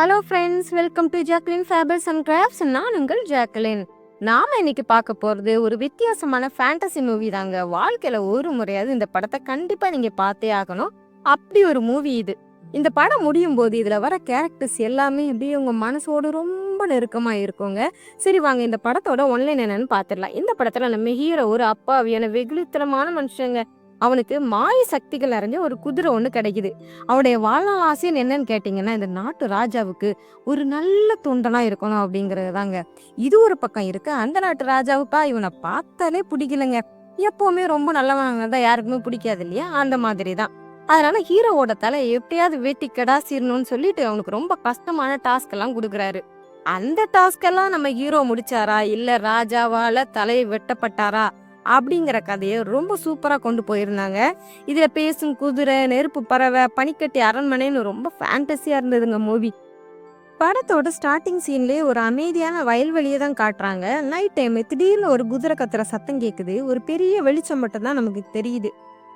Hello friends welcome to Jacqueline Fabers and crafts நான் உங்கள் Jacqueline. நாம இன்னைக்கு பார்க்க போறது ஒரு வித்தியாசமான ஃபேண்டசி மூவி தாங்க. வாழ்க்கையில ஒரு முறையாவது இந்த படத்தை கண்டிப்பா நீங்க பார்த்தே ஆகணும். அப்படி ஒரு மூவி இது. இந்த படம் முடியும் போது இதுல வர கேரக்டர்ஸ் எல்லாமே அப்படியே உங்க மனசோடு ரொம்ப நெருக்கமா இருக்குங்க. சரி வாங்க இந்த படத்தோட ஒன்லைன் என்னன்னு பார்த்துடலாம். இந்த படத்துல நம்ம ஹீரோ ஒரு அப்பாவியான வெகுளித்தனமான மனுஷங்க. அவனுக்கு மாய சக்திகள் அறிஞ்ச ஒரு குதிரை ஒன்று கிடைக்குது. அவனுடைய வாழ்நாள் ஆசைன்னு என்னன்னு கேட்டிங்கன்னா இந்த நாட்டு ராஜாவுக்கு ஒரு நல்ல துண்டனாக இருக்கணும் அப்படிங்கிறது தாங்க. இது ஒரு பக்கம் இருக்கு. அந்த நாட்டு ராஜாவுக்கா இவனை பார்த்தாலே பிடிக்கலங்க. எப்பவுமே ரொம்ப நல்லவனாங்க தான் யாருக்குமே பிடிக்காது இல்லையா? அந்த மாதிரி தான். அதனால ஹீரோவோட தலை எப்படியாவது வெட்டி கடாசிடணும்னு சொல்லிட்டு அவனுக்கு ரொம்ப கஷ்டமான டாஸ்க் எல்லாம் கொடுக்குறாரு. அந்த டாஸ்க் எல்லாம் நம்ம ஹீரோ முடிச்சாரா? இல்ல ராஜாவால தலை வெட்டப்பட்டாரா? அப்படிங்கிற கதையை ரொம்ப சூப்பராக கொண்டு போயிருந்தாங்க. இதில் பேசும் குதிரை நெருப்பு பறவை பனிக்கட்டி அரண்மனைன்னு ரொம்ப ஃபேண்டஸியாக இருந்ததுங்க மூவி படத்தோட ஸ்டார்டிங் சீன்லேயே ஒரு அமைதியான வயல்வெளியை தான் காட்டுறாங்க. நைட் டைம் திடீர்னு ஒரு குதிரை கத்துற சத்தம் கேட்குது ஒரு பெரிய வெளிச்சம் மட்டும் தான் நமக்கு தெரியுது.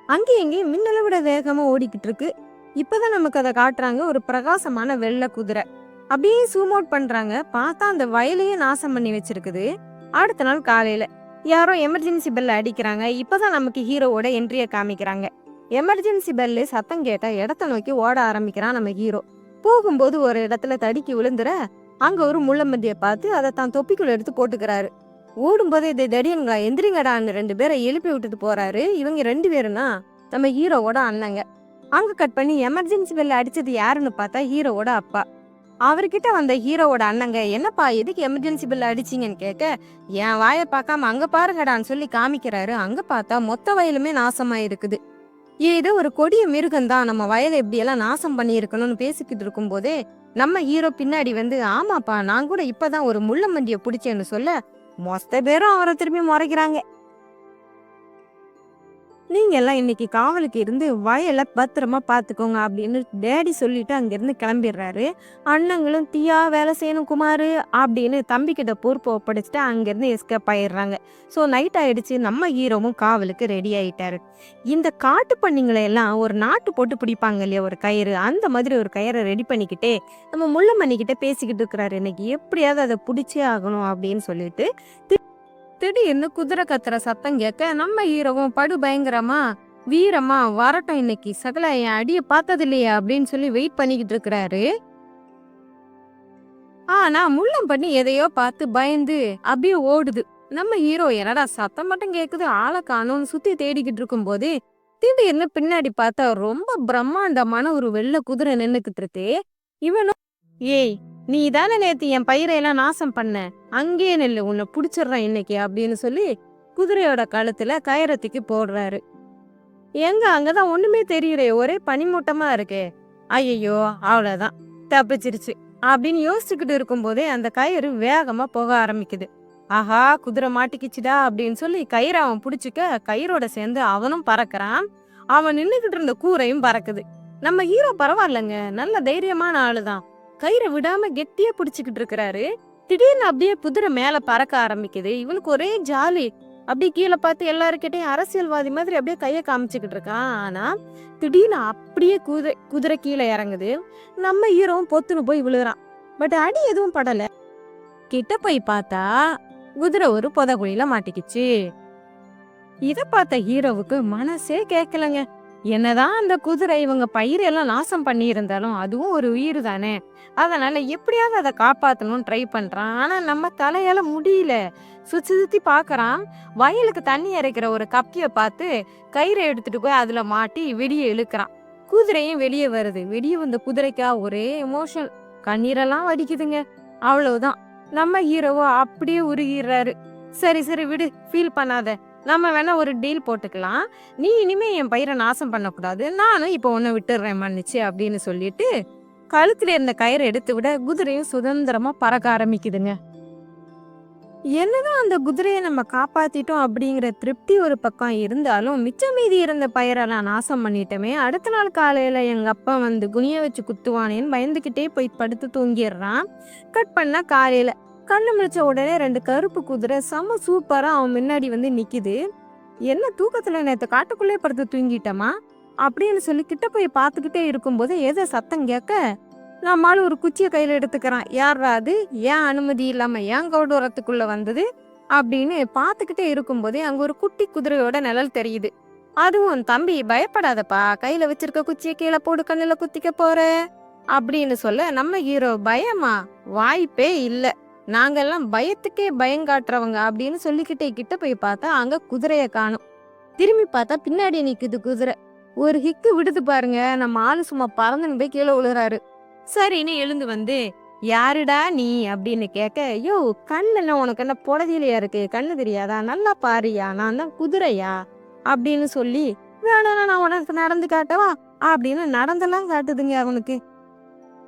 அங்கேயும் இங்கேயும் மின்னலை விட வேகமா ஓடிக்கிட்டு இருக்கு. இப்போதான் நமக்கு அதை காட்டுறாங்க ஒரு பிரகாசமான வெள்ளை குதிரை. அப்படியே சூம் அவுட் பண்ணுறாங்க பார்த்தா அந்த வயலையே நாசம் பண்ணி வச்சிருக்குது. அடுத்த நாள் காலையில யாரோ எமர்ஜென்சி பெல் அடிக்கிறாங்க. இப்போதான் நமக்கு ஹீரோவோட என்ட்ரியை காமிக்கிறாங்க. எமர்ஜென்சி பெல்லு சத்தம் கேட்டால் இடத்த நோக்கி ஓட ஆரம்பிக்கிறான் நம்ம ஹீரோ போகும்போது ஒரு இடத்துல தடுக்கி விழுந்துற அங்க ஒரு முள்ளம்பந்தியை பார்த்து அதை தான் தொப்பிக்குள்ள எடுத்து போட்டுக்கிறாரு. ஓடும்போது இதை தடியன்களா எந்திரிங்கடான்னு ரெண்டு பேரை எழுப்பி விட்டுட்டு போறாரு. இவங்க ரெண்டு பேருனா நம்ம ஹீரோவோட அண்ணங்க. அங்க கட் பண்ணி எமர்ஜென்சி பெல் அடிச்சது யாருன்னு பார்த்தா ஹீரோவோட அப்பா. அவர்கிட்ட வந்த ஹீரோவோட அண்ணங்க என்னப்பா எதுக்கு எமர்ஜென்சி பில் அடிச்சிங்கன்னு கேட்க என் வாயை பார்க்காம அங்க பாருங்கடான்னு சொல்லி காமிக்கிறாரு. அங்க பார்த்தா மொத்த வயலுமே நாசமா இருக்குது இது ஒரு கொடிய மிருகம் தான் நம்ம வயலை எப்படியெல்லாம் நாசம் பண்ணி இருக்கணும்னு பேசிக்கிட்டு இருக்கும் போதே நம்ம ஹீரோ பின்னாடி வந்து ஆமாப்பா நான் கூட இப்பதான் ஒரு முள்ளம்பண்டிய பிடிச்சேன்னு சொல்ல மொத்த பேரும் அவரை திரும்பி முறைக்கிறாங்க. நீங்க எல்லாம் இன்னைக்கு காவலுக்கு இருந்து வயலை பத்திரமா பாத்துக்கோங்க அப்படின்னு டேடி சொல்லிட்டு அங்கிருந்து கிளம்பிடுறாரு. அண்ணங்களும் தீயா வேலை செய்யணும் குமாரு அப்படின்னு தம்பிக்கிட்ட பொறுப்பு ஒப்படைச்சிட்டு அங்கேருந்து எஸ்கேப் ஆயிடுறாங்க. ஸோ நைட் ஆயிடுச்சு. நம்ம ஹீரோவும் காவலுக்கு ரெடி ஆயிட்டாரு. இந்த காட்டு பண்ணிங்களை எல்லாம் ஒரு நாட்டு போட்டு பிடிப்பாங்க இல்லையா ஒரு கயிறு? அந்த மாதிரி ஒரு கயிறை ரெடி பண்ணிக்கிட்டே நம்ம முள்ளமணிக்கிட்ட பேசிக்கிட்டு இருக்கிறாரு. இன்னைக்கு எப்படியாவது அதை பிடிச்சே ஆகணும் அப்படின்னு சொல்லிட்டு திடீர்னு குதிரை கத்துற சத்தம் கேட்க நம்ம ஹீரோவும் படு பயங்கரமா வீரமா வரட்டும் இன்னைக்கு. சகல என் அடிய பார்த்தது இல்லையா அப்படின்னு சொல்லி வெயிட் பண்ணிக்கிட்டு இருக்கிறாரு. ஆனா முள்ளம் பண்ணி எதையோ பார்த்து பயந்து அப்படியே ஓடுது. நம்ம ஹீரோ என்னடா சத்தம் மட்டும் கேக்குது? ஆளை காணும்னு சுத்தி தேடிக்கிட்டு இருக்கும் போது திடீர்னு பின்னாடி பார்த்தா ரொம்ப பிரம்மாண்டமான ஒரு வெள்ளை குதிரை நின்னுக்கிட்டு இருக்கு. இவனும் ஏய் நீ தானே நேத்து என் பயிரையெல்லாம் நாசம் பண்ண? அங்கேயே நெல்லு உன்னை பிடிச்சிடுறேன் இன்னைக்கு அப்படின்னு சொல்லி குதிரையோட கழுத்துல கயிறத்துக்கு போடுறாரு. எங்க? அங்கதான் ஒண்ணுமே தெரியலையே ஒரே பனிமூட்டமா இருக்கே. ஐயோ அவ்வளவுதான் தப்பிச்சிருச்சு அப்படின்னு யோசிச்சுக்கிட்டு இருக்கும்போதே அந்த கயிறு வேகமா போக ஆரம்பிக்குது. ஆஹா குதிரை மாட்டிக்கிச்சுடா அப்படின்னு சொல்லி கயிறை அவன் பிடிச்சிக்க கயிறோட சேர்ந்து அவனும் பறக்கிறான். அவன் நின்னுகிட்டு இருந்த கூரையும் பறக்குது. நம்ம ஹீரோ பரவாயில்லைங்க நல்ல தைரியமான ஆளுதான் கயிறை விடாம கெட்டியா பிடிச்சுக்கிட்டு இருக்கிறாரு திடீர்னு அப்படியே குதிரை மேல பறக்க ஆரம்பிக்குது. இவனுக்கு ஒரே ஜாலி. அப்படி கீழே பார்த்து எல்லாருக்கிட்டையும் அரசியல்வாதி மாதிரி அப்படியே கையை காமிச்சுக்கிட்டு இருக்கான் ஆனா திடீர்னு அப்படியே குதிரை குதிரை கீழே இறங்குது. நம்ம ஹீரோவும் பொத்துன்னு போய் விழுகிறான் பட் அடி எதுவும் படல. கிட்ட போய் பார்த்தா குதிரை ஒரு புதகுழியில மாட்டிக்கிச்சு. இத பார்த்த ஹீரோவுக்கு மனசே கேட்கலங்க என்னதான் அந்த குதிரை இவங்க பயிரெல்லாம் நாசம் பண்ணியிருந்தாலும் அதுவும் ஒரு உயிர் தானே? அதனால எப்படியாவது அதை காப்பாற்றணும்னு ட்ரை பண்றான். ஆனா நம்ம தலையால முடியல. சுத்தி சுத்தி பாக்குறான். வயலுக்கு தண்ணி இறைக்கிற ஒரு கப்பிய பார்த்து கயிறை எடுத்துட்டு போய் அதுல மாட்டி வெளியே இழுக்கிறான். குதிரையும் வெளியே வருது. வெளியே வந்த குதிரைக்கா ஒரே எமோஷன் கண்ணீரெல்லாம் வடிக்குதுங்க. அவ்வளவுதான். நம்ம ஹீரோவோ அப்படியே உருகிறாரு சரி சரி விடு. ஃபீல் பண்ணாத. நம்ம வேணால் ஒரு டீல் போட்டுக்கலாம். நீ இனிமேல் என் பயிரை நாசம் பண்ணக்கூடாது. நானும் இப்போ ஒன்று விட்டுடுறேன் மன்னிச்சு அப்படின்னு சொல்லிட்டு கழுத்தில் இருந்த கயிறை எடுத்து விட குதிரையும் சுதந்திரமாக பறக்க ஆரம்பிக்குதுங்க. என்னதான் அந்த குதிரையை நம்ம காப்பாத்திட்டோம் அப்படிங்கிற திருப்தி ஒரு பக்கம் இருந்தாலும் மிச்சம் மீதி இருந்த பயிரெல்லாம் நாசம் பண்ணிட்டோமே அடுத்த நாள் காலையில் எங்கள் அப்பா வந்து குனிய வச்சு குத்துவானேன்னு பயந்துக்கிட்டே போய் படுத்து தூங்கிடுறான். கட் பண்ணால் காலையில் கண்ணு முழிச்ச உடனே ரெண்டு கருப்பு குதிரை செம சூப்பராக அவன் முன்னாடி வந்து நிற்கிது என்ன தூக்கத்தில் நேற்று காட்டுக்குள்ளே படுத்து தூங்கிட்டோமா அப்படின்னு சொல்லி கிட்ட போய் பார்த்துக்கிட்டே இருக்கும்போது ஏதோ சத்தம் கேட்க நம்மளால ஒரு குச்சியை கையில் எடுத்துக்கிறான். யாரா அது? ஏன் அனுமதி இல்லாமல் ஏன் கவுடூரத்துக்குள்ள வந்தது? அப்படின்னு பார்த்துக்கிட்டே இருக்கும்போதே அங்கே ஒரு குட்டி குதிரையோட நிழல் தெரியுது. அதுவும் தம்பி பயப்படாதப்பா. கையில் வச்சிருக்க குச்சியை கீழே போடு கண்ணில் குத்திக்க போற. அப்படின்னு சொல்ல நம்ம ஹீரோ பயமா? வாய்ப்பே இல்லை. நாங்கெல்லாம் பயத்துக்கே பயங்காட்டுறவங்க அப்படின்னு சொல்லிக்கிட்டே கிட்ட போய் பார்த்தா அங்க குதிரைய காணும். திரும்பி பார்த்தா பின்னாடி நிக்குது குதிரை. ஒரு ஹிக்கு விடுது பாருங்க. நம்ம ஆளு சும்மா பறந்துன்னு போய் கீழே விழுறாரு. சரின்னு எழுந்து வந்து யாருடா நீ? அப்படின்னு கேட்க யோ கண்ணெல்லாம் உனக்கு என்ன புடதிலையா இருக்கு? கண்ணு தெரியாதா? நல்லா பாரியா நான் தான் குதிரையா? அப்படின்னு சொல்லி வேணா நான் உனக்கு நடந்து காட்டவா? அப்படின்னு நடந்தெல்லாம் காட்டுதுங்க அவனுக்கு.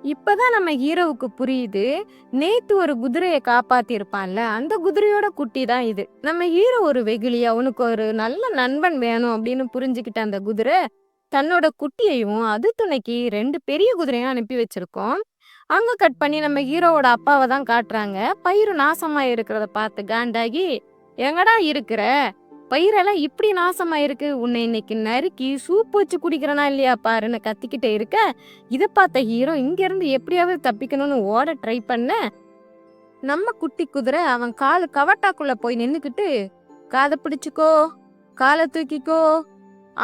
இப்பதான் நம்ம ஹீரோவுக்கு புரியுது. நேத்து ஒரு குதிரையை காப்பாத்திருப்பான்ல அந்த குதிரையோட குட்டி தான் இது. நம்ம ஹீரோ ஒரு வெகுளி அவனுக்கு ஒரு நல்ல நண்பன் வேணும் அப்படின்னு புரிஞ்சுக்கிட்ட அந்த குதிரை தன்னோட குட்டியையும் அது துணைக்கு ரெண்டு பெரிய குதிரையும் அனுப்பி வச்சிருக்கோம். அங்க கட் பண்ணி நம்ம ஹீரோவோட அப்பாவை தான் காட்டுறாங்க. பயிர் நாசமா இருக்கிறத பார்த்து காண்டாகி எங்கடா இருக்கிற? பயிரெல்லாம் இப்படி நாசமாயிருக்கு. உன்னை இன்னைக்கு நறுக்கி சூப் வச்சு குடிக்கிறனா இல்லையா பாருன்னு கத்திக்கிட்டே இருக்க. இதை பார்த்த ஹீரோ இங்கேருந்து எப்படியாவது தப்பிக்கணும்னு ஓட ட்ரை பண்ண. நம்ம குட்டி குதிரை அவன் காலு கவட்டாக்குள்ள போய் நின்றுக்கிட்டு காதை பிடிச்சிக்கோ காலை தூக்கிக்கோ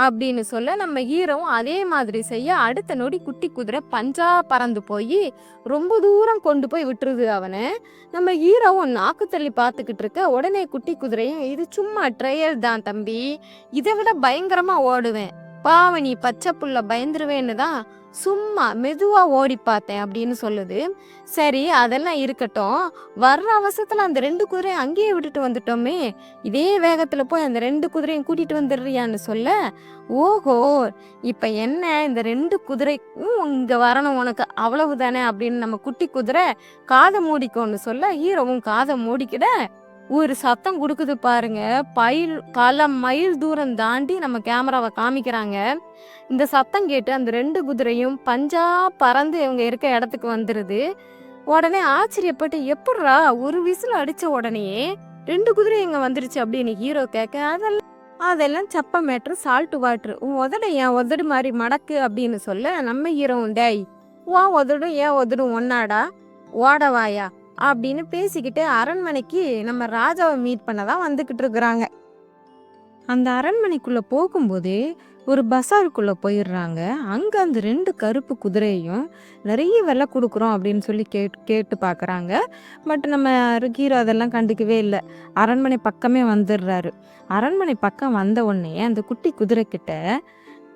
அப்படின்னு சொல்ல நம்ம ஹீரோவும் அதே மாதிரி செய்ய அடுத்த நொடி குட்டி குதிரை பஞ்சா பறந்து போய் ரொம்ப தூரம் கொண்டு போய் விட்டுருது அவனை. நம்ம ஹீரோவும் நாக்கு தள்ளி பார்த்துக்கிட்டு இருக்க உடனே குட்டி குதிரையும் இது சும்மா ட்ரையல் தான் தம்பி. இதை விட பயங்கரமா ஓடுவேன். பாவனி பச்சை புள்ள பயந்துருவேன்னு தான் சும்மா மெதுவாக ஓடி பார்த்தேன் அப்படின்னு சொல்லுது. சரி அதெல்லாம் இருக்கட்டும். வர்ற அவசரத்தில் அந்த ரெண்டு குதிரையும் அங்கேயே விட்டுட்டு வந்துட்டோமே. இதே வேகத்தில் போய் அந்த ரெண்டு குதிரையும் கூட்டிகிட்டு வந்துடுறியான்னு சொல்ல ஓஹோ இப்போ என்ன இந்த ரெண்டு குதிரைக்கும் இங்கே வரணும் உனக்கு அவ்வளவுதானே? அப்படின்னு நம்ம குட்டி குதிரை காதை மூடிக்கோன்னு சொல்ல ஹீரோவும் காதை மூடிக்கிட ஒரு சத்தம் கொடுக்குது பாருங்க. பயில் பல மைல் தூரம் தாண்டி நம்ம கேமராவை காமிக்கிறாங்க. இந்த சத்தம் கேட்டு அந்த ரெண்டு குதிரையும் பஞ்சா பறந்து இவங்க இருக்க இடத்துக்கு வந்துடுது உடனே ஆச்சரியப்பட்டு எப்பட்றா ஒரு விசில் அடித்த உடனேயே ரெண்டு குதிரை இங்க வந்துருச்சு அப்படின்னு ஹீரோ கேட்க அதெல்லாம் அதெல்லாம் சப்ப மேட்ரு சால்ட் வாட்ரு உன் உதடு ஏன் உதடு மாதிரி மடக்கு அப்படின்னு சொல்ல நம்ம ஹீரோ டேய் உன் உதடும் ஏன் உதடும் ஒன்னாடா ஓடவாயா? அப்படின்னு பேசிக்கிட்டு அரண்மனைக்கு நம்ம ராஜாவை மீட் பண்ண தான் வந்துக்கிட்டு இருக்கிறாங்க. அந்த அரண்மனைக்குள்ளே போகும்போதே ஒரு பசாருக்குள்ளே போயிடுறாங்க. அங்கே அந்த ரெண்டு கருப்பு குதிரையும் நிறைய விலை கொடுக்குறோம் அப்படின்னு சொல்லி கேட் கேட்டு பார்க்குறாங்க. பட் நம்ம ஹீரோ அதெல்லாம் கண்டுக்கவே இல்லை. அரண்மனை பக்கமே வந்துடுறாரு. அரண்மனை பக்கம் வந்த உடனே அந்த குட்டி குதிரைக்கிட்ட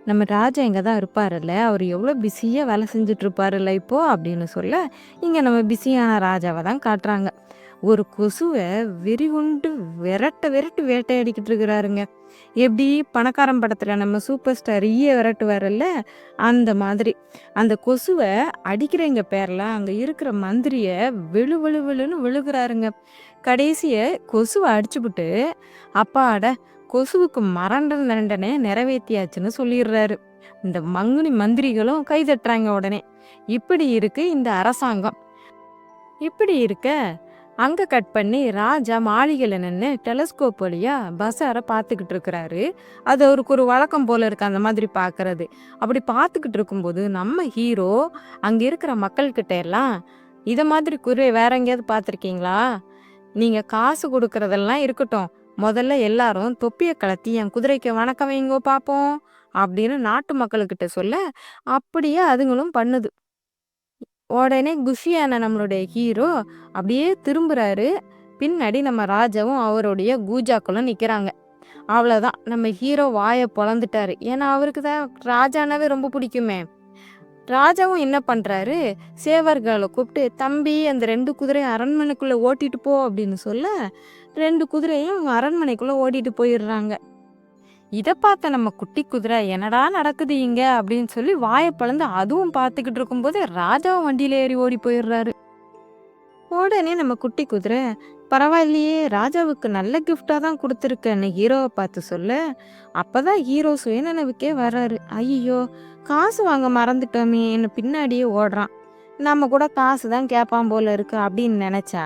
நம்ம ராஜா இங்கே தான் இருப்பாருல்ல அவர் எவ்வளோ பிஸியாக வேலை செஞ்சிட்ருப்பாருல்ல இப்போது அப்படின்னு சொல்ல இங்கே நம்ம பிஸியான ராஜாவை தான் காட்டுறாங்க. ஒரு கொசுவை வெறிகுண்டு விரட்ட விரட்டு வேட்டையடிக்கிட்டு இருக்கிறாருங்க. எப்படி பணக்காரன் படத்தில் நம்ம சூப்பர் ஸ்டார் ஈய விரட்டுவார்ல அந்த மாதிரி. அந்த கொசுவை அடிக்கிறவங்க பேரில் அங்கே இருக்கிற மந்திரியை வெளு வெளு வெளுன்னு விழுகிறாருங்க. கடைசியை கொசுவை அடிச்சுப்புட்டு அப்பாட கொசுவுக்கு மரண தண்டனை நிறைவேற்றியாச்சுன்னு சொல்லிடுறாரு. இந்த மங்குனி மந்திரிகளும் கை தட்டுறாங்க உடனே. இப்படி இருக்கு இந்த அரசாங்கம். இப்படி இருக்க அங்க கட் பண்ணி ராஜா மாளிகையில் நின்று டெலஸ்கோப் வழியா பஸாரை பார்த்துக்கிட்டு இருக்கிறாரு. அது அவருக்கு ஒரு வழக்கம் போல இருக்கு அந்த மாதிரி பார்க்கறது. அப்படி பார்த்துக்கிட்டு இருக்கும்போது நம்ம ஹீரோ அங்க இருக்கிற மக்கள்கிட்ட எல்லாம் இதை மாதிரி குருவை வேற எங்கேயாவது பார்த்துருக்கீங்களா? நீங்க காசு கொடுக்கறதெல்லாம் இருக்கட்டும். முதல்ல எல்லாரும் தொப்பியை கலத்தி என் குதிரைக்கு வணக்கம் வைங்கோ பார்ப்போம் அப்படின்னு நாட்டு மக்கள்கிட்ட சொல்ல அப்படியே அதுங்களும் பண்ணுது. உடனே குஷியான நம்மளுடைய ஹீரோ அப்படியே திரும்புறாரு. பின்னாடி நம்ம ராஜாவும் அவருடைய கூஜாக்களும் நிற்கிறாங்க அவ்வளோதான் நம்ம ஹீரோ வாயை பொழந்துட்டாரு. ஏன்னா அவருக்கு தான் ராஜானாவே ரொம்ப பிடிக்குமே. ராஜாவும் என்ன பண்ணுறாரு சேவர்களை கூப்பிட்டு தம்பி அந்த ரெண்டு குதிரையும் அரண்மனைக்குள்ளே ஓட்டிட்டு போ அப்படின்னு சொல்ல ரெண்டு குதிரையும் அரண்மனைக்குள்ளே ஓடிட்டு போயிடுறாங்க. இதை பார்த்த நம்ம குட்டி குதிரை என்னடா நடக்குது இங்க? அப்படின்னு சொல்லி வாயை பழந்து அதுவும் பார்த்துக்கிட்டு இருக்கும்போது ராஜாவும் வண்டியில் ஏறி ஓடி போயிடுறாரு. உடனே நம்ம குட்டி குதிரை பரவாயில்லையே ராஜாவுக்கு நல்ல கிஃப்டாக தான் கொடுத்துருக்கேன்னு ஹீரோவை பார்த்து சொல்ல அப்போ தான் ஹீரோ சுயநனவுக்கே வர்றாரு. ஐயோ காசு வாங்க மறந்துட்டோமேன்னு பின்னாடியே ஓடுறான். நம்ம கூட காசு தான் கேட்பான் போல இருக்கு அப்படின்னு நினைச்சா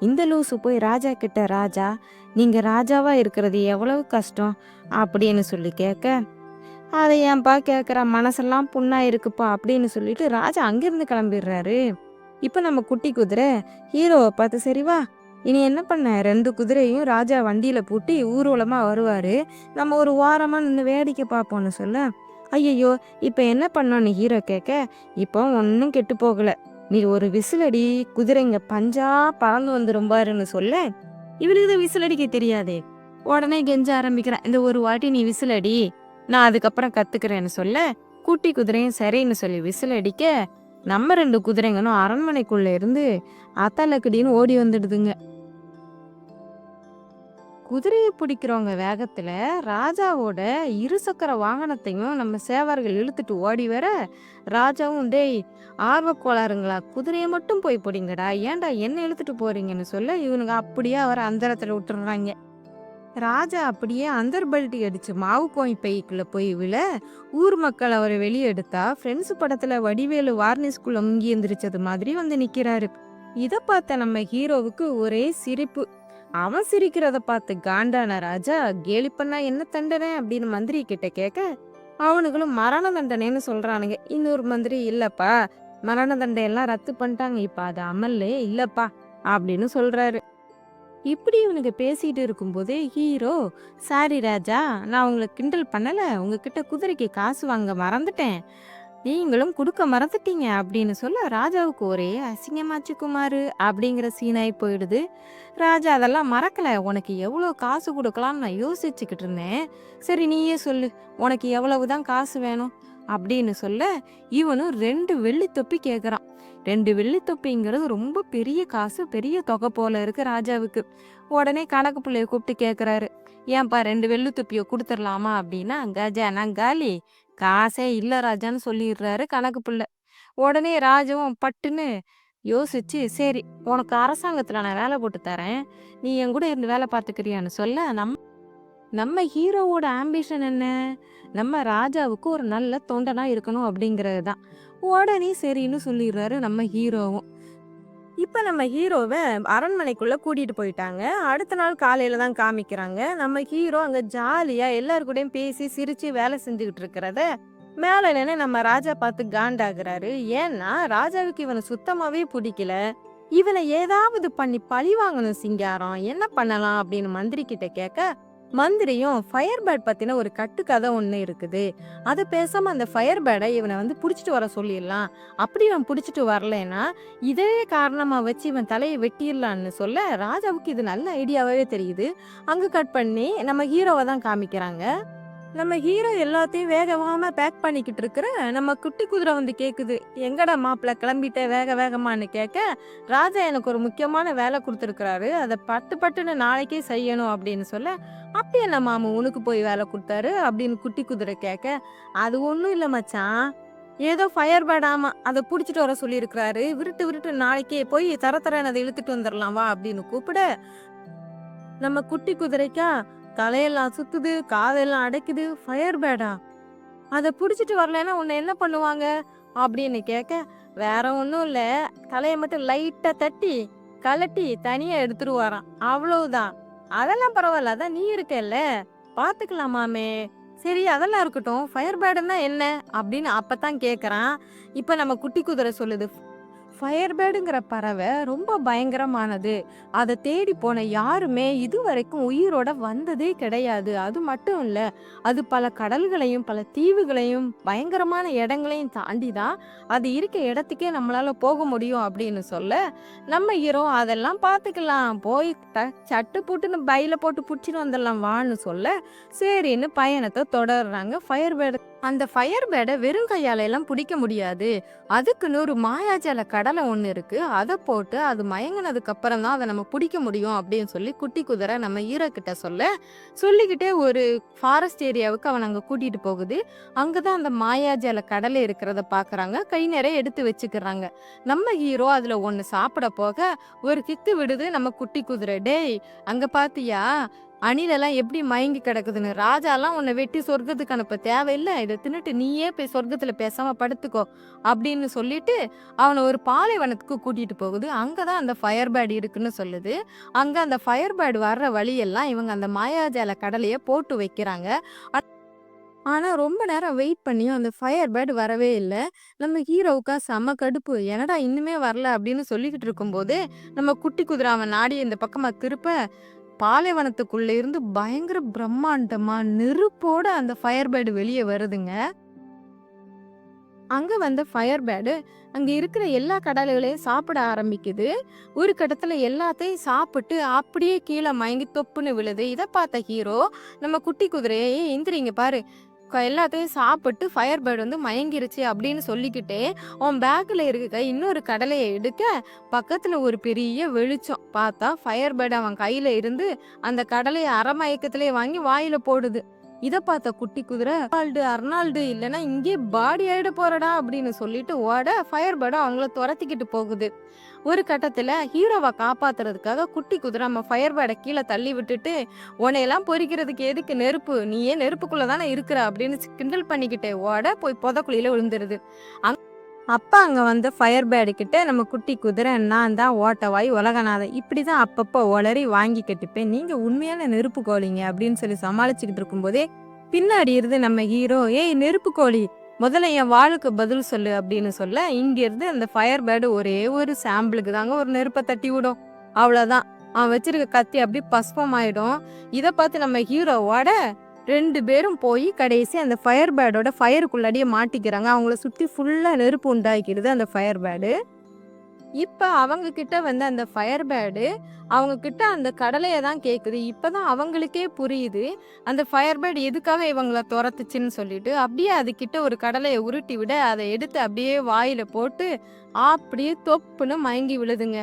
இந்த லூசு போய் ராஜா கிட்ட ராஜா நீங்க ராஜாவா இருக்கிறது எவ்வளவு கஷ்டம்? அப்படின்னு சொல்லி கேட்க அதை ஏன்பா கேட்குற மனசெல்லாம் புண்ணா இருக்குப்பா அப்படின்னு சொல்லிட்டு ராஜா அங்கிருந்து கிளம்பிடுறாரு. இப்போ நம்ம குட்டி குதிரை ஹீரோவை பார்த்து சரிவா இனி என்ன பண்ண? ரெண்டு குதிரையும் ராஜா வண்டியில் பூட்டி ஊர்வலமாக வருவார். நம்ம ஒரு வாரமாக நின்று வேடிக்கை பார்ப்போம்னு சொல்ல ஐயையோ இப்போ என்ன பண்ணோன்னு ஹீரோ கேட்க இப்போ ஒன்றும் கெட்டு போகலை. நீ ஒரு விசிலடி குதிரைங்க பஞ்சா பறந்து வந்துரும்பாருன்னு சொல்ல? இவனுக்கு தான் விசில் அடிக்க தெரியாதே. உடனே கெஞ்ச ஆரம்பிக்கிறான் இந்த ஒரு வாட்டி நீ விசில் அடி நான் அதுக்கப்புறம் கத்துக்கிறேன்னு சொல்ல? குட்டி குதிரையும் சரின்னு சொல்லி விசில் அடிக்க நம்ம ரெண்டு குதிரைங்களும் அரண்மனைக்குள்ள இருந்து அத்தலக்கடின்னு ஓடி வந்துடுதுங்க. குதிரையை பிடிக்கிறவங்க வேகத்துல ராஜாவோட இருசக்கர வாகனத்தையும் நம்ம சேவர்கள் இழுத்துட்டு ஓடி வர ராஜாவும் டேய் ஆர்வக்கோளாறுங்களா குதிரையை மட்டும் போய் பிடிங்கடா. ஏன்டா என்ன இழுத்துட்டு போறீங்கன்னு சொல்ல இவனுங்க அப்படியே அவரை அந்தரத்துல விட்டுறாங்க. ராஜா அப்படியே அந்தர் பல்ட்டி அடிச்சு மாவு கோய் பைக்குள்ள போய் விழ ஊர் மக்கள் அவரை வெளியே எடுத்தா ஃப்ரெண்ட்ஸ் படத்துல வடிவேலு வார்னிஸ்குள்ள முங்கி எந்திரிச்சது மாதிரி வந்து நிக்கிறாரு. இதை பார்த்த நம்ம ஹீரோவுக்கு ஒரே சிரிப்பு. அவன் சிரிக்கிறத பார்த்து காண்டான ராஜா கேலி பண்ணா என்ன தண்டனை? அப்படின்னு மந்திரி கிட்ட கேட்க அவனுங்களும் மரண தண்டனைன்னு சொல்றானுங்க. இன்னொரு மந்திரி இல்லப்பா. மரண தண்டையெல்லாம் ரத்து பண்ணிட்டாங்க. இப்ப அது அமல்லே இல்லப்பா அப்படின்னு சொல்றாரு. இப்படி இவனுக்கு பேசிட்டு இருக்கும்போதே ஹீரோ சாரி ராஜா. நான் உங்களை கிண்டல் பண்ணல. உங்ககிட்ட குதிரைக்கு காசு வாங்க மறந்துட்டேன். நீங்களும் கொடுக்க மறந்துட்டீங்க அப்படின்னு சொல்ல ராஜாவுக்கு ஒரே அசிங்கமாச்சு குமாரு அப்படிங்கிற சீனாய் போயிடுது. ராஜா அதெல்லாம் மறக்கலை. உனக்கு எவ்வளோ காசு கொடுக்கலாம்னு நான் யோசிச்சுக்கிட்டு இருந்தேன். சரி நீயே சொல்லு. உனக்கு எவ்வளவு தான் காசு வேணும் அப்படின்னு சொல்ல இவனும் ரெண்டு வெள்ளி தொப்பி கேட்குறான் ரெண்டு வெள்ளி தொப்பிங்கிறது ரொம்ப பெரிய காசு பெரிய தொகை போல இருக்கு ராஜாவுக்கு. உடனே கணக்கு பிள்ளைய கூப்பிட்டு கேட்குறாரு ஏன்பா ரெண்டு வெள்ளி தொப்பியை கொடுத்துடலாமா அப்படின்னா கஜா நான் காலி. காசே இல்லை ராஜான்னு சொல்லிடுறாரு கணக்கு பிள்ளை. உடனே ராஜாவும் பட்டுன்னு யோசிச்சு சரி உனக்கு அரசாங்கத்தில் நான் வேலை போட்டு தரேன். நீ என் கூட இருந்து வேலை பார்த்துக்கிறியான்னு சொல்ல நம் நம்ம ஹீரோவோட ஆம்பிஷன் என்ன? நம்ம ராஜாவுக்கு ஒரு நல்ல தொண்டனாக இருக்கணும் அப்படிங்கிறது தான். உடனே சரின்னு சொல்லிடுறாரு நம்ம ஹீரோவும். இப்போ நம்ம ஹீரோவை அரண்மனைக்குள்ளே கூட்டிகிட்டு போயிட்டாங்க. அடுத்த நாள் காலையில் தான் காமிக்கிறாங்க. நம்ம ஹீரோ அங்கே ஜாலியாக எல்லாருக்கூடையும் கூடயும் பேசி சிரித்து வேலை செஞ்சுக்கிட்டு இருக்கிறத மேலே நின்று நம்ம ராஜா பார்த்து காண்டாகிறாரு. ஏன்னா ராஜாவுக்கு இவனை சுத்தமாகவே பிடிக்கல. இவனை ஏதாவது பண்ணி பழி வாங்கணும் சிங்காரம். என்ன பண்ணலாம் அப்படின்னு மந்திரி கிட்ட கேட்க மந்திரியும் ஃபயர் பேட் பத்தின ஒரு கட்டுக்கதை ஒண்ணு இருக்குது. அதை பேசாம அந்த ஃபயர் பேடை இவனை வந்து புடிச்சிட்டு வர சொல்லிடலாம். அப்படி இவன் புடிச்சிட்டு வரலைன்னா இதே காரணமா வச்சு இவன் தலையை வெட்டிடலான்னு சொல்ல ராஜாவுக்கு இது நல்ல ஐடியாவே தெரியுது. அங்க கட் பண்ணி நம்ம ஹீரோவை தான் காமிக்கிறாங்க. நம்ம ஹீரோ எல்லாத்தையும் வேகமாக பேக் பண்ணிக்கிட்டு இருக்கிற நம்ம குட்டி குதிரை வந்து கேட்குது எங்கடா மாப்பிள்ள கிளம்பிட்ட வேக வேகமான்னு கேட்க ராஜா எனக்கு ஒரு முக்கியமான வேலை கொடுத்துருக்குறாரு. அதை பட்டு பட்டுன்னு நாளைக்கே செய்யணும் அப்படின்னு சொல்ல அப்படி என்ன மாமு உனக்கு போய் வேலை கொடுத்தாரு? அப்படின்னு குட்டி குதிரை கேட்க அது ஒன்றும் இல்லை மச்சான். ஏதோ ஃபயர் பேடாமல் அதை பிடிச்சிட்டு வர சொல்லியிருக்கிறாரு. விருட்டு விருட்டு நாளைக்கே போய் தர தரன்னு அதை இழுத்துட்டு வந்துடலாம் வா அப்படின்னு கூப்பிட நம்ம குட்டி குதிரைக்கா தலையெல்லாம் சுத்துது காதெல்லாம் அடைக்குது ஃபயர் பேடா அதை பிடிச்சிட்டு வரலைன்னா உன்னை என்ன பண்ணுவாங்க? அப்படின்னு கேட்க வேற ஒன்றும் இல்லை. தலையை மட்டும் லைட்டாக தட்டி கலட்டி தனியாக எடுத்துட்டு வரான் அவ்வளவுதான். அதெல்லாம் பரவாயில்ல. அதான் நீ இருக்கல்ல. பார்த்துக்கலாமாமே சரி அதெல்லாம் இருக்கட்டும். ஃபயர் பேடுன்னா என்ன? அப்படின்னு அப்போ தான் கேட்குறான் இப்போ நம்ம குட்டி குதிரை சொல்லுது. ஃபயர் பேர்டுங்கிற பறவை ரொம்ப பயங்கரமானது. அதை தேடி போன யாருமே இதுவரைக்கும் உயிரோட வந்ததே கிடையாது. அது மட்டும் இல்லை அது பல கடல்களையும் பல தீவுகளையும் பயங்கரமான இடங்களையும் தாண்டி தான் அது இருக்க இடத்துக்கே நம்மளால் போக முடியும் அப்படின்னு சொல்ல நம்ம ஹீரோ அதெல்லாம் பார்த்துக்கலாம் போய் ட சட்டு புட்டுன்னு பையில் போட்டு பிடிச்சின்னு வந்துடலாம் வான்னு சொல்ல சரின்னு பயணத்தை தொடர்றாங்க ஃபயர் பேர்டு அந்த ஃபயர் பேடை வெறும் கையாலெல்லாம் பிடிக்க முடியாது. அதுக்குன்னு ஒரு மாயாஜால கடலை ஒன்று இருக்குது அதை போட்டு அது மயங்கினதுக்கு அப்புறம் தான் அதை நம்ம பிடிக்க முடியும் அப்படின்னு சொல்லி குட்டி குதிரை நம்ம ஹீரோ சொல்ல சொல்லிக்கிட்டே ஒரு ஃபாரஸ்ட் ஏரியாவுக்கு அவன் அங்கே கூட்டிகிட்டு போகுது. அங்கே தான் அந்த மாயாஜால கடலை இருக்கிறத பார்க்குறாங்க கை நிறைய எடுத்து வச்சுக்கிறாங்க. நம்ம ஹீரோ அதில் ஒன்று சாப்பிட போக ஒரு கித்து விடுது நம்ம குட்டி குதிரை. டேய் அங்கே பார்த்தியா அணிலெல்லாம் எப்படி மயங்கி கிடக்குதுன்னு. ராஜாலாம் உன்னை வெட்டி சொர்க்கத்துக்கு அனுப்ப தேவையில்லை. இதை தின்னுட்டு நீயே போய் சொர்க்கத்தில் பேசாமல் படுத்துக்கோ அப்படின்னு சொல்லிட்டு அவனை ஒரு பாலைவனத்துக்கு கூட்டிகிட்டு போகுது. அங்கே தான் அந்த ஃபயர் பேர்டு இருக்குன்னு சொல்லுது. அங்கே அந்த ஃபயர் பேர்டு வர்ற வழியெல்லாம் இவங்க அந்த மாயாஜால கடலையை போட்டு வைக்கிறாங்க. ஆனால் ரொம்ப நேரம் வெயிட் பண்ணியும் அந்த ஃபயர் பேர்டு வரவே இல்லை. நம்ம ஹீரோவுக்கா செம்ம கடுப்பு. என்னடா இன்னுமே வரல அப்படின்னு சொல்லிக்கிட்டு இருக்கும்போது நம்ம குட்டி குதிரை அவன் நாடி இந்த பக்கமாக திருப்ப, பாலைவனத்துக்குள்ள இருந்து பயங்கர பிரம்மாண்டமா நெருப்போட அந்த ஃபயர் பேர்டு வெளியே வருதுங்க. அங்க வந்த ஃபயர் பேர்டு அங்க இருக்கிற எல்லா கடலைகளையும் சாப்பிட ஆரம்பிக்குது. ஒரு கட்டத்துல எல்லாத்தையும் சாப்பிட்டு அப்படியே கீழே மயங்கி தொப்புன்னு விழுது. இதை பார்த்த ஹீரோ, நம்ம குட்டி குதிரையே எந்திரிங்க பாரு. எல்லாத்தையும் சாப்பிட்டு ஃபயர் பேர்டு வந்து மயங்கிருச்சு" அப்படின்னு சொல்லிக்கிட்டே, அவன் பேக்கில் இருக்க இன்னொரு கடலையை எடுக்க, பக்கத்தில் ஒரு பெரிய வெளிச்சம். பார்த்தா ஃபயர் பேர்டு அவன் கையில் இருந்து அந்த கடலையை அரை மயக்கத்திலேயே வாங்கி வாயில் போடுது. இதை பார்த்த குட்டி குதிரை, "அர்னால்டு, அர்னால்டு இல்லைன்னா இங்கேயே பாடி ஆயிட போறடா" அப்படின்னு சொல்லிட்டு ஓட, ஃபயர் பேர்டும் அவங்கள துரத்திக்கிட்டு போகுது. ஒரு கட்டத்தில் ஹீரோவை காப்பாத்துறதுக்காக குட்டி குதிரை நம்ம ஃபயர் பேடை கீழே தள்ளி விட்டுட்டு, "உன்னையெல்லாம் பொறிக்கிறதுக்கு எதுக்கு நெருப்பு? நீயே நெருப்புக்குள்ள தானே இருக்கிற" அப்படின்னு கிண்டல் பண்ணிக்கிட்டே ஓட, போய் பொதக்குழியில விழுந்துருது. அங் அப்போ அங்கே வந்த ஃபயர் பேடுக்கிட்ட நம்ம குட்டி குதிரை, "நான் தான் ஓட்டவாய் உலகநாதன். இப்படிதான் அப்பப்போ ஒளறி வாங்கி கட்டிப்பேன். நீங்கள் உண்மையான நெருப்பு கோழிங்க அப்படின்னு சொல்லி சமாளிச்சுக்கிட்டு இருக்கும்போதே, பின்னாடி இருந்து நம்ம ஹீரோ, "ஏய் நெருப்பு கோழி முதல்ல என் வாளுக்கு பதில் சொல்லு" அப்படின்னு சொல்ல, இங்கேருந்து அந்த ஃபயர் பேர்டு ஒரே ஒரு சாம்பிளுக்கு தாங்க ஒரு நெருப்பை தட்டி விடும். அவ்வளோதான். அவன் வச்சிருக்க கத்தி அப்படியே பஸ்பமாயிடும். இதை பார்த்து நம்ம ஹீரோவோட ரெண்டு பேரும் போய் கடைசி அந்த ஃபயர் பேர்டோட ஃபயருக்குள்ளாடியே மாட்டிக்கிறாங்க. அவங்கள சுற்றி ஃபுல்லாக நெருப்பு உண்டாக்கிடுது அந்த ஃபயர் பேர்டு. இப்போ அவங்க கிட்ட வந்து அந்த ஃபயர் பேர்டு, அவங்க கிட்ட அந்த கடலையை தான் கேட்குது இப்போ தான் அவங்களுக்கே புரியுது, அந்த ஃபயர் பேர்டு எதுக்காக இவங்கள தொரத்துச்சுன்னு சொல்லிட்டு. அப்படியே அதுக்கிட்ட ஒரு கடலையை உருட்டி விட, அதை எடுத்து அப்படியே வாயில போட்டு, அப்படியே தொப்புன்னு மயங்கி விழுதுங்க.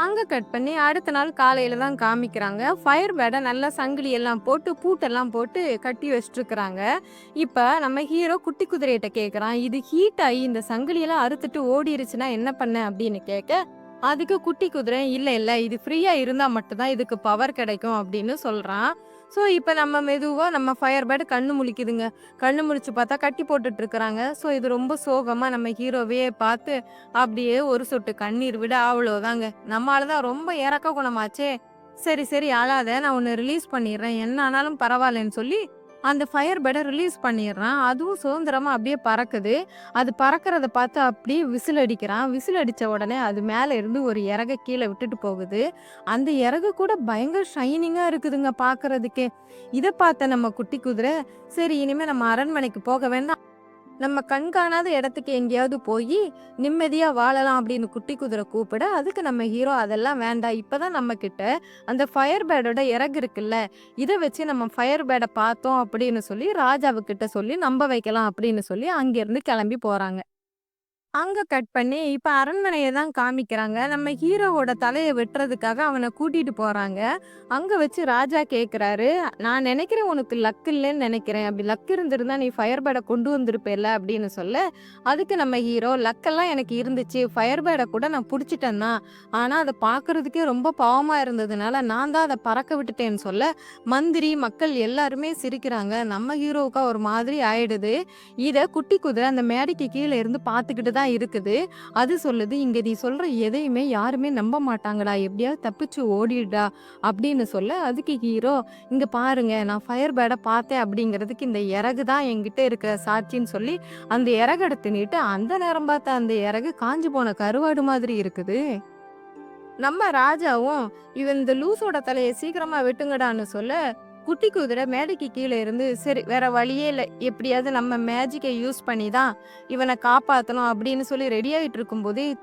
அங்கே கட் பண்ணி அடுத்த நாள் காலையில் தான் காமிக்கிறாங்க. ஃபயர் பேடை நல்லா சங்கிலி எல்லாம் போட்டு, பூட்டெல்லாம் போட்டு கட்டி வச்சுட்டுருக்காங்க. இப்போ நம்ம ஹீரோ குட்டி குதிரையிட்ட கேட்குறான், "இது ஹீட் ஆகி இந்த சங்கிலியெல்லாம் அறுத்துட்டு ஓடிருச்சுன்னா என்ன பண்ண?" அப்படின்னு கேட்க, அதுக்கு குட்டி குதிரை, இல்லை இல்லை இது ஃப்ரீயாக இருந்தால் மட்டும்தான் இதுக்கு பவர் கிடைக்கும்" அப்படின்னு சொல்கிறான் ஸோ இப்போ நம்ம மெதுவாக நம்ம ஃபயர் பேர்டு கண்ணு முழிக்குதுங்க. கண்ணு முழிச்சு பார்த்தா கட்டி போட்டுட்டு இருக்கிறாங்க. ஸோ இது ரொம்ப சோகமாக நம்ம ஹீரோவையே பார்த்து, அப்படியே ஒரு சொட்டு கண்ணீர் விட, அவ்வளோதாங்க. நம்ம தான் ரொம்ப இறக்க குணமாச்சே. "சரி சரி அழாத, நான் ஒன்று ரிலீஸ் பண்ணிடுறேன். என்ன ஆனாலும் பரவாயில்லன்னு" சொல்லி அந்த ஃபயர் பேடை ரிலீஸ் பண்ணிடுறான். அதுவும் சுதந்திரமாக அப்படியே பறக்குது. அது பறக்கிறத பார்த்து அப்படியே விசில் அடிக்கிறான். விசில் அடித்த உடனே அது மேலே இருந்து ஒரு இறகை கீழே விட்டுட்டு போகுது. அந்த இறகு கூட பயங்கர ஷைனிங்காக இருக்குதுங்க பார்க்கறதுக்கே. இதை பார்த்த நம்ம குட்டி குதிரை, "சரி இனிமேல் நம்ம அரண்மனைக்கு போக வேண்டாம். நம்ம கண் காணாத இடத்துக்கு எங்கேயாவது போய் நிம்மதியாக வாழலாம்" அப்படின்னு குட்டி குதிரை கூப்பிட, அதுக்கு நம்ம ஹீரோ, "அதெல்லாம் வேண்டாம். இப்பதான் நம்ம கிட்ட அந்த ஃபயர் பேடோட இறகு இருக்குல்ல, இதை வச்சு நம்ம ஃபயர் பேடை பார்த்தோம்" அப்படின்னு சொல்லி ராஜாவுக்கிட்ட சொல்லி நம்ப வைக்கலாம் அப்படின்னு சொல்லி அங்கேருந்து கிளம்பி போகிறாங்க அங்க கட் பண்ணி இப்ப அரண்மனைய தான் காமிக்கிறாங்க. நம்ம ஹீரோவோட தலையை வெட்டுறதுக்காக அவனை கூட்டிட்டு போறாங்க. அங்க வச்சு ராஜா கேட்குறாரு, "நான் நினைக்கிறேன் உனக்கு லக் இல்லைன்னு நினைக்கிறேன். அப்படி லக் இருந்திருந்தா நீ ஃபயர் பேடை கொண்டு வந்திருப்பேல அப்படின்னு சொல்ல, அதுக்கு நம்ம ஹீரோ, "லக்கெல்லாம் எனக்கு இருந்துச்சு. ஃபயர் பேடை கூட நான் பிடிச்சிட்டேன்னா தான். ஆனா அத பார்க்கறதுக்கே ரொம்ப பாவமா இருந்ததுனால நான் தான் அதை பறக்க விட்டுட்டேன்னு" சொல்ல, மந்திரி, மக்கள் எல்லாருமே சிரிக்கிறாங்க. நம்ம ஹீரோவுக்கா ஒரு மாதிரி ஆயிடுது. இதை குட்டி குதிரை அந்த மேடைக்கு கீழே இருந்து பார்த்துக்கிட்டு தான் இருக்குது. அது சொல்லுது, "இங்க நீ சொல்ற எதையுமே யாருமே நம்ப மாட்டாங்கடா. எப்படியாவது தப்பிச்சு ஓடிடுடா" அப்படின்னு சொல்ல, அதுக்கு ஹீரோ, "இங்க பாருங்க, நான் ஃபயர் பேடை பார்த்தேன் அப்படிங்கிறதுக்கு இந்த இறகு தான் என்கிட்ட இருக்கிற சாட்சின்னு" சொல்லி அந்த இறகு எடுத்துனிட்டு அந்த நேரம் பார்த்த அந்த இறகு காஞ்சி போன கருவாடு மாதிரி இருக்குது. நம்ம ராஜாவும், "இவன் இந்த லூசோட தலையை சீக்கிரமா வெட்டுங்கடான்னு" சொல்ல, குட்டி குதிரை மேடைக்கு கீழே இருந்து, "சரி வேற வழியே இல்லை. எப்படியாவது நம்ம மேஜிக்கை யூஸ் பண்ணி தான் இவனை காப்பாற்றணும் அப்படின்னு சொல்லி ரெடி ஆகிட்டு இருக்கும்போதே,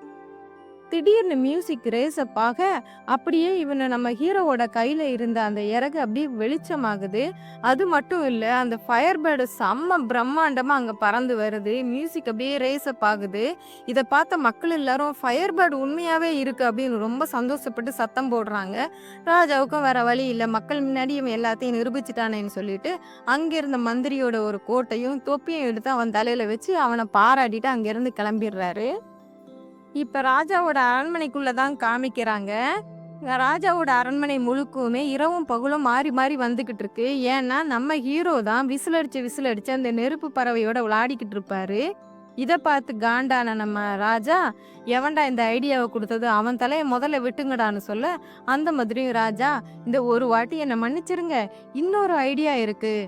திடீர்னு மியூசிக் ரேஸ் அப் ஆக, அப்படியே இவனை நம்ம ஹீரோவோட கையில் இருந்த அந்த இறகு அப்படியே வெளிச்சமாகுது. அது மட்டும் இல்லை அந்த ஃபயர் பேர்டு செம்ம பிரம்மாண்டமாக அங்கே பறந்து வருது. மியூசிக் அப்படியே ரேஸ் ஆகுது. இதை பார்த்த மக்கள் எல்லாரும், "ஃபயர் பேர்டு உண்மையாகவே இருக்கு" அப்படின்னு ரொம்ப சந்தோஷப்பட்டு சத்தம் போடுறாங்க. ராஜாவுக்கும் வேற வழி இல்லை மக்கள் முன்னாடி இவன் எல்லாத்தையும் நிரூபிச்சுட்டானேன்னு சொல்லிட்டு, அங்கிருந்த மந்திரியோட ஒரு கோட்டையும், தொப்பியும் எடுத்து அவன் தலையில் வச்சு அவனை பாராட்டிட்டு அங்கேருந்து கிளம்பிடுறாரு. இப்ப ராஜாவோட அரண்மனைக்குள்ள தான் காமிக்கிறாங்க. ராஜாவோட அரண்மனை முழுக்குமே இரவும் பகலும் மாறி மாறி வந்துகிட்டு இருக்கு. ஏன்னா நம்ம ஹீரோ தான் விசில் அடிச்சு விசில் அடிச்சு அந்த நெருப்பு பறவையோட விளையாடிக்கிட்டு இருப்பாரு. இதை பார்த்து காண்டான நம்ம ராஜா, "எவன்டா இந்த ஐடியாவை கொடுத்தது அவன் தலையை முதல்ல விட்டுங்கடான்னு சொல்ல, அந்த மாதிரியும் ராஜா, "இந்த ஒரு வாட்டி என்னை மன்னிச்சிருங்க. இன்னொரு ஐடியா இருக்குது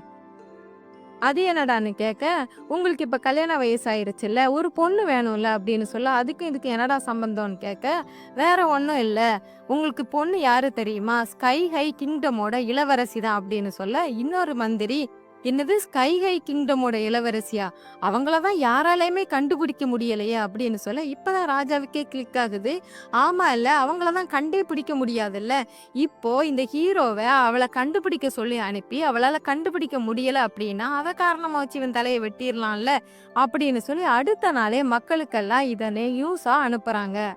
அது என்னடான்னு கேட்க உங்களுக்கு இப்போ கல்யாண வயசாயிருச்சுல்ல ஒரு பொண்ணு வேணும்ல அப்படின்னு சொல்ல அதுக்கும் இதுக்கு என்னடா சம்பந்தம்னு கேட்க வேற ஒன்றும் இல்லை. உங்களுக்கு பொண்ணு யாரு தெரியுமா? ஸ்கை ஹை கிங்டமோட இளவரசி தான் அப்படின்னு சொல்ல இன்னொரு மந்திரி என்னது? ஸ்கை ஹை கிங்டமோட இளவரசியா? அவங்கள தான் யாராலையுமே கண்டுபிடிக்க முடியலையே அப்படின்னு சொல்ல இப்பதான் ராஜாவுக்கே கிளிக் ஆகுது. ஆமா இல்ல அவங்கள தான் கண்டே பிடிக்க முடியாதுல்ல. இப்போ இந்த ஹீரோவை அவளை கண்டுபிடிக்க சொல்லி அனுப்பி அவளால கண்டுபிடிக்க முடியல அப்படின்னா அதை காரணமா வச்சு இவன் தலையை வெட்டிடலாம்ல அப்படின்னு சொல்லி அடுத்த நாளே மக்களுக்கெல்லாம் இதனை நியூஸா அனுப்புறாங்க.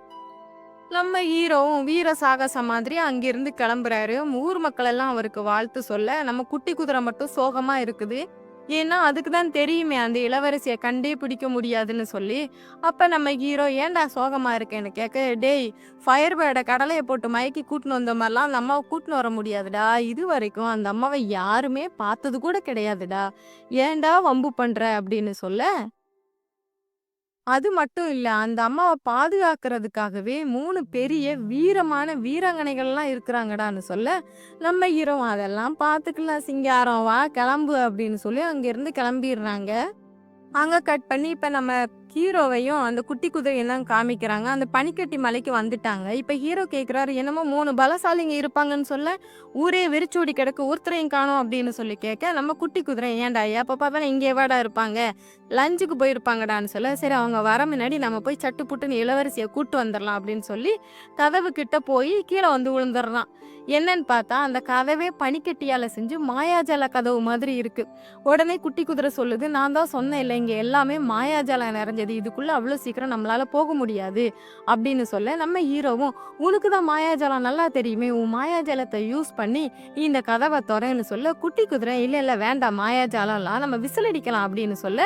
நம்ம ஹீரோவும் வீர சாகசம் மாதிரி அங்கிருந்து கிளம்புறாரு. ஊர் மக்கள் எல்லாம் அவருக்கு வாழ்த்து சொல்ல நம்ம குட்டி குதிரை மட்டும் சோகமா இருக்குது. ஏன்னா அதுக்கு தான் தெரியுமே அந்த இளவரசியை கண்டே பிடிக்க முடியாதுன்னு சொல்லி. அப்ப நம்ம ஹீரோ ஏன்டா சோகமா இருக்கேன்னு கேட்க டேய் ஃபயர் பேர்டை கடலையை போட்டு மயக்கி கூட்டின்னு வந்த மாதிரிலாம் அந்த அம்மாவை கூட்டின்னு வர முடியாதுடா. இது வரைக்கும் அந்த அம்மாவை யாருமே பார்த்தது கூட கிடையாதுடா. ஏன்டா வம்பு பண்ற? அப்படின்னு சொல்ல அது மட்டும் இல்ல அந்த அம்மாவை பாதுகாக்கிறதுக்காகவே மூணு பெரிய வீரமான வீராங்கனைகள்லாம் இருக்கிறாங்கடான்னு சொல்ல நம்ம ஹீரோ அதெல்லாம் பார்த்துக்கலாம் சிங்காரம் வா கிளம்பு அப்படின்னு சொல்லி அங்கிருந்து கிளம்பிடுறாங்க அங்க கட் பண்ணி இப்ப நம்ம ஹீரோவையும் அந்த குட்டி குதிரையெல்லாம் காமிக்கிறாங்க. அந்த பனிக்கட்டி மலைக்கு வந்துட்டாங்க. இப்போ ஹீரோ கேட்குறாரு என்னமோ மூணு பலசாலிங்க இருப்பாங்கன்னு சொல்ல ஊரே வெறிச்சோடி கிடக்கு ஒருத்தரையும் காணும் அப்படின்னு சொல்லி கேட்க நம்ம குட்டி குதிரை ஏன்டா ஏ அப்போ பார்த்தா இங்கே வாடா இருப்பாங்க லஞ்சுக்கு போயிருப்பாங்கடான்னு சொல்ல சரி அவங்க வர முன்னாடி நம்ம போய் சட்டு புட்டுன்னு இளவரசியை கூட்டு வந்துடலாம் அப்படின்னு சொல்லி கதவு கிட்ட போய் கீழே வந்து விழுந்துடுறான். என்னன்னு பார்த்தா அந்த கதவே பனிக்கட்டியால் செஞ்சு மாயாஜால கதவு மாதிரி இருக்குது உடனே குட்டி குதிரை சொல்லுது நான் தான் சொன்னேன் இல்லை இங்கே எல்லாமே மாயாஜாலம் முடியாது இதுக்குள்ளே அவ்வளோ சீக்கிரம் நம்மளால் போக முடியாது அப்படின்னு சொல்ல நம்ம ஹீரோவும் உனக்கு தான் மாயாஜாலம் நல்லா தெரியுமே உன் மாயாஜாலத்தை யூஸ் பண்ணி இந்த கதவை திறன்னு சொல்ல குட்டி குதிரை இல்லை இல்லை வேண்டாம் மாயாஜாலம்லாம் நம்ம விசில் அடிக்கலாம் அப்படின்னு சொல்ல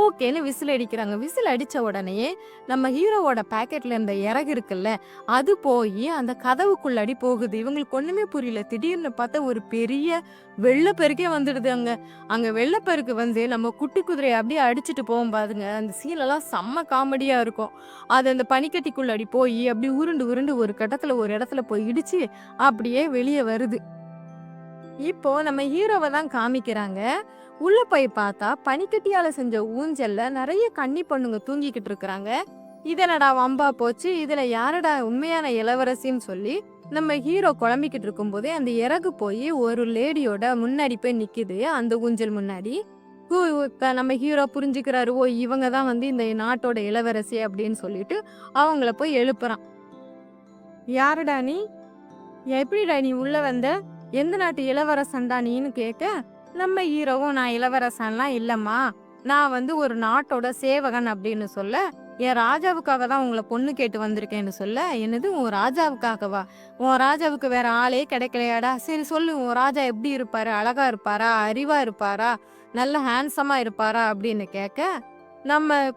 ஓகேன்னு விசில் அடிக்கிறாங்க. விசில் அடித்த உடனே நம்ம ஹீரோவோட பேக்கெட்டில் இருந்த இறகு இருக்குல்ல அது போய் அந்த கதவுக்குள்ளாடி போகுது. இவங்களுக்கு ஒன்றுமே புரியல. திடீர்னு பார்த்தா ஒரு பெரிய வெள்ளப்பெருக்கே வந்துடுது அங்கே. அங்கே வெள்ளப்பெருக்கு வந்து நம்ம குட்டி குதிரையை அப்படியே அடிச்சுட்டு போகும் பாருங்க. அந்த சீலெல்லாம் செம்ம காமெடியாக இருக்கும். அது அந்த பனிக்கட்டிக்குள்ளடி போய் அப்படி உருண்டு உருண்டு ஒரு கட்டத்தில் ஒரு இடத்துல போய் இடிச்சு அப்படியே வெளியே வருது. இப்போ நம்ம ஹீரோவை தான் காமிக்கிறாங்க. உள்ள போய் பார்த்தா பனிக்கட்டியால செஞ்ச ஊஞ்சல்ல நிறைய கன்னி பொண்ணுங்க தூங்கிக்கிட்டு இருக்கிறாங்க. இதனடா வம்பா போச்சு? இதுல யாரடா உண்மையான இளவரசின்னு சொல்லி நம்ம ஹீரோ குழம்பிக்கிட்டு இருக்கும்போதே அந்த இறகு போய் ஒரு லேடியோட முன்னாடி போய் நிக்குது அந்த ஊஞ்சல் முன்னாடி. அளவுக்கு நம்ம ஹீரோ புரிஞ்சுக்கிறாரு. ஓ இவங்க தான் வந்து இந்த நாட்டோட இளவரசி அப்படின்னு சொல்லிட்டு அவங்கள போய் எழுப்புறான். யாருடா நீ? எப்படிடா நீ உள்ள வந்த? எந்த நாட்டு இளவரசன்டா நீன்னு கேட்க நம்ம ஹீரோவும் நான் இளவரசன்லாம் இல்லைம்மா. நான் வந்து ஒரு நாட்டோட சேவகன் அப்படின்னு சொல்ல என் ராஜாவுக்காக தான் உங்களை பொண்ணு கேட்டு வந்திருக்கேன்னு சொல்ல என்னது உன் ராஜாவுக்காகவா? உன் ராஜாவுக்கு வேற ஆளே கிடைக்கலையாடா? சரி சொல்லு உன் ராஜா எப்படி இருப்பாரு? அழகா இருப்பாரா? அறிவா இருப்பாரா? நல்ல ஹேண்ட்ஸமா இருப்பாரா அப்படின்னு கேட்க நம்ம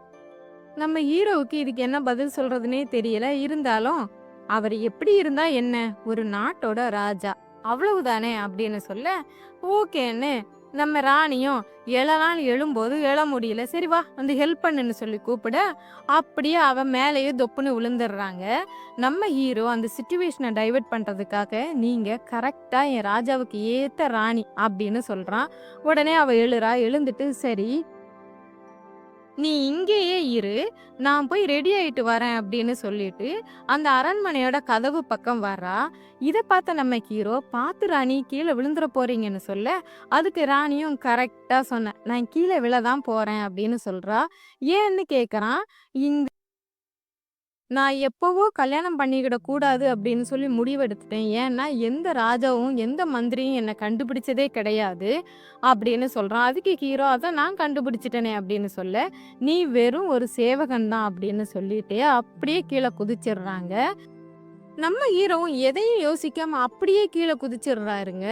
நம்ம ஹீரோவுக்கு இதுக்கு என்ன பதில் சொல்றதுனே தெரியல. இருந்தாலும் அவர் எப்படி இருந்தா என்ன? ஒரு நாட்டோட ராஜா. அவ்வளவுதானே அப்படின்னு சொல்ல ஓகேன்னு நம்ம ராணியும் எழலான்னு எழும்போது எழ முடியல. சரி வா வந்து ஹெல்ப் பண்ணுன்னு சொல்லி கூப்பிட அப்படியே அவன் மேலேயே தொப்புன்னு விழுந்துடுறாங்க நம்ம ஹீரோ அந்த சுச்சுவேஷனை டைவர்ட் பண்ணுறதுக்காக நீங்கள் கரெக்டாக என் ராஜாவுக்கு ஏற்ற ராணி அப்படின்னு சொல்கிறான் உடனே அவள் எழுறா எழுந்துட்டு சரி நீ இங்கேயே இரு நான் போய் ரெடி ஆயிட்டு வரேன் அப்படின்னு சொல்லிட்டு அந்த அரண்மனையோட கதவு பக்கம் வர்றா. இதை பார்த்த நம்ம ஹீரோ பார்த்து ராணி கீழே விழுந்துற போறீங்கன்னு சொல்ல அதுக்கு ராணியும் கரெக்டாக சொன்ன நான் கீழே விழதான் போறேன் அப்படின்னு சொல்றா. ஏன்னு கேட்குறான் இந்த நான் எப்போவோ கல்யாணம் பண்ணிக்கிட கூடாது அப்படின்னு சொல்லி முடிவெடுத்துட்டேன். ஏன்னா எந்த ராஜாவும் எந்த மந்திரியும் என்னை கண்டுபிடிச்சதே கிடையாது அப்படின்னு சொல்கிறான் அதுக்கு ஹீரோ அதை நான் கண்டுபிடிச்சிட்டேனே அப்படின்னு சொல்ல நீ வெறும் ஒரு சேவகன் தான் அப்படின்னு சொல்லிட்டு அப்படியே கீழே குதிச்சிடுறாங்க. நம்ம ஹீரோவும் எதையும் யோசிக்காம அப்படியே கீழே குதிச்சிடுறாருங்க.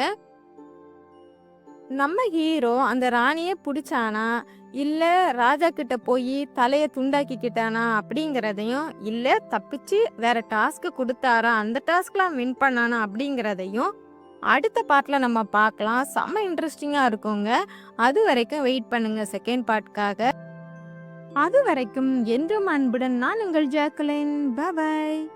நம்ம ஹீரோ அந்த ராணியை பிடிச்சானா? இல்லை ராஜா கிட்ட போய் தலையை துண்டாக்கிக்கிட்டானா அப்படிங்கிறதையும் இல்லை தப்பிச்சு வேற டாஸ்க்கு கொடுத்தாரா? அந்த டாஸ்க்லாம் வின் பண்ணானா அப்படிங்கிறதையும் அடுத்த பார்ட்டில் நம்ம பார்க்கலாம். செம்ம இன்ட்ரெஸ்டிங்காக இருக்குங்க. அது வரைக்கும் வெயிட் பண்ணுங்க செகண்ட் பார்ட்காக. அது வரைக்கும் என்றும் அன்புடன் நான் உங்கள் ஜாக்குலின். பாய்